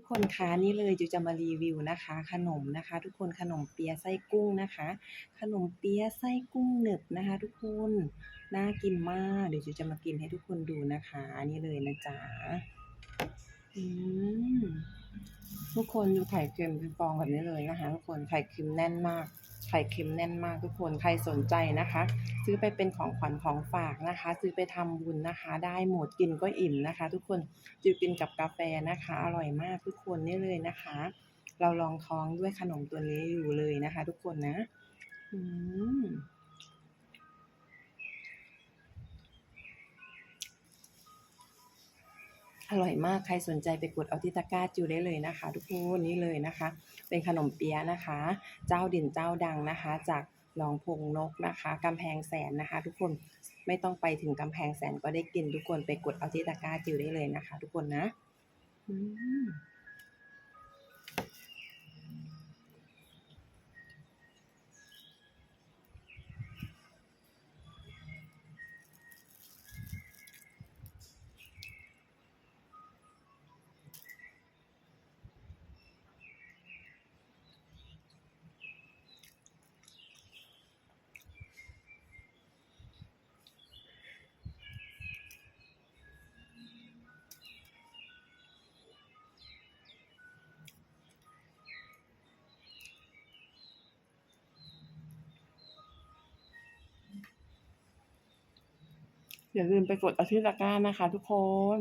ทุกคนคะนี่เลยจูจะมารีวิวนะคะ ขนมนะคะ ทุกคนขนมเปี๊ยะไส้กุ้งนะคะ ขนมเปี๊ยะไส้กุ้งหนึบนะคะ ทุกคนน่ากินมากเดี๋ยวจูจะมากินให้ทุกคนดูนะคะนี่เลยนะจ๊ะอืมทุกคนดูไข่เค็มเป็นฟองแบบนี้เลยนะคะ ทุกคนไข่เค็มแน่นมาก ไข่เค็มแน่นมากทุกคนใครสนใจนะคะ ซื้อไปเป็นของขวัญของฝากนะคะ ซื้อไปทำบุญนะคะ ได้หมดกินก็อิ่มนะคะ ทุกคนจิวกินกับกาแฟนะคะ อร่อยมากทุกคนนี่เลยนะคะ เราลองท้องด้วยขนมตัวนี้อยู่เลยนะคะ ทุกคนนะอืม อร่อยมากใครสนใจไปกดเอาที่ตะกร้าจิวได้เลยนะคะ ทุกคนนี่เลยนะคะ เป็นขนมเปี๊ยะนะคะ เจ้าเด่นเจ้าดังนะคะ จากหนองพงนกนะคะกำแพงแสนนะคะ ทุกคนไม่ต้องไปถึงกำแพงแสนก็ได้กินทุกคนไปกดเอาที่ตะกร้าจิวได้เลยนะคะ ทุกคนนะ อืม อย่าลืมไปกดเอาที่ตะกร้านะคะทุกคน